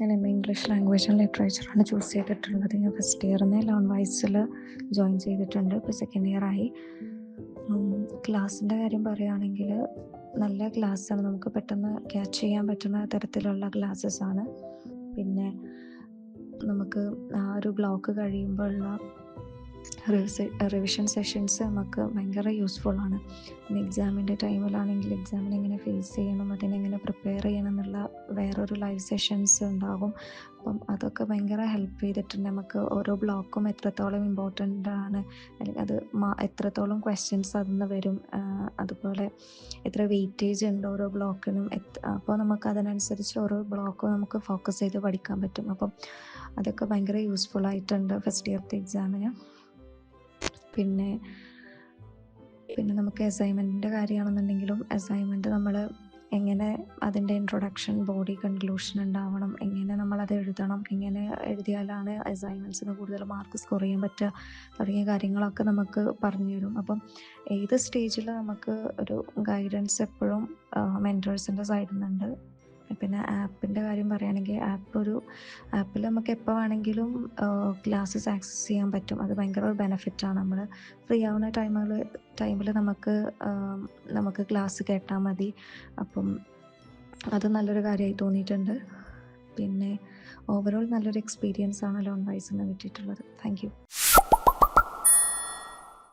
ഞാൻ M A English language and ലിറ്ററേച്ചറാണ് choose ചെയ്തിട്ടുള്ളത്. ഞാൻ ഫസ്റ്റ് ഇയറിന് ലോൺ വൈസിൽ ജോയിൻ ചെയ്തിട്ടുണ്ട്. ഇപ്പോൾ സെക്കൻഡ് ഇയർ ആയി. ക്ലാസ്സിന്റെ കാര്യം പറയുകയാണെങ്കിൽ നല്ല ക്ലാസ്സാണ് നമുക്ക് പെട്ടെന്ന് ക്യാച്ച് ചെയ്യാൻ പറ്റുന്ന തരത്തിലുള്ള ക്ലാസ്സസ് ആണ്. പിന്നെ നമുക്ക് ആ ഒരു ബ്ലോക്ക് കഴിയുമ്പോഴുള്ള റിവിഷൻ സെഷൻസ് നമുക്ക് ഭയങ്കര യൂസ്ഫുൾ ആണ്. പിന്നെ എക്സാമിന്റെ ടൈമിലാണെങ്കിൽ എക്സാമിനെ എങ്ങനെ ഫേസ് ചെയ്യണം അതിനെങ്ങനെ പ്രിപ്പയർ ചെയ്യണം എന്നുള്ള വേറൊരു ലൈവ് സെഷൻസ് ഉണ്ടാകും. അപ്പം അതൊക്കെ ഭയങ്കര ഹെൽപ്പ് ചെയ്തിട്ടുണ്ട്. നമുക്ക് ഓരോ ബ്ലോക്കും എത്രത്തോളം ഇമ്പോർട്ടന്റ് ആണ് അല്ലെങ്കിൽ അത് എത്രത്തോളം ക്വസ്റ്റ്യൻസ് അതിൽ നിന്ന് വരും അതുപോലെ എത്ര വെയിറ്റേജ് ഉണ്ട് ഓരോ ബ്ലോക്കിനും അപ്പോൾ നമുക്ക് അതിനനുസരിച്ച് ഓരോ ബ്ലോക്കും നമുക്ക് ഫോക്കസ് ചെയ്ത് പഠിക്കാൻ പറ്റും. അപ്പം അതൊക്കെ ഭയങ്കര യൂസ്ഫുൾ ആയിട്ടുണ്ട് ഫസ്റ്റ് ഇയർത്തെ എക്സാമിന് പിന്നെ പിന്നെ നമുക്ക് അസൈൻമെന്റിന്റെ കാര്യമാണെന്നുണ്ടെങ്കിലും അസൈൻമെന്റ് നമ്മൾ എങ്ങനെ അതിന്റെ ഇൻട്രൊഡക്ഷൻ ബോഡി കൺക്ലൂഷൻ ഉണ്ടാവണം എങ്ങനെ നമ്മളത് എഴുതണം എങ്ങനെ എഴുതിയാലാണ് അസൈൻമെന്റ്സിന് കൂടുതൽ മാർക്ക് സ്കോർ ചെയ്യാൻ പറ്റുക തുടങ്ങിയ കാര്യങ്ങളൊക്കെ നമുക്ക് പറഞ്ഞു തരും അപ്പം ഏത് സ്റ്റേജിൽ നമുക്ക് ഒരു ഗൈഡൻസ് എപ്പോഴും മെന്റേഴ്സിന്റെ സൈഡിൽ നിന്നുണ്ട്? പിന്നെ ആപ്പിന്റെ കാര്യം പറയുകയാണെങ്കിൽ ആപ്പ് ഒരു ആപ്പിൽ നമുക്ക് എപ്പോൾ വേണമെങ്കിലും ക്ലാസ്സസ് ആക്സസ് ചെയ്യാൻ പറ്റും. അത് ഭയങ്കര ഒരു ബെനഫിറ്റാണ് നമ്മൾ ഫ്രീ ആവുന്ന ടൈമുകൾ ടൈമിൽ നമുക്ക് നമുക്ക് ക്ലാസ് കേട്ടാൽ മതി. അപ്പം അത് നല്ലൊരു കാര്യമായി തോന്നിയിട്ടുണ്ട്. പിന്നെ ഓവറോൾ നല്ലൊരു എക്സ്പീരിയൻസ് ആണ് ലോൺ വൈസിന് കിട്ടിയിട്ടുള്ളത്. Thank you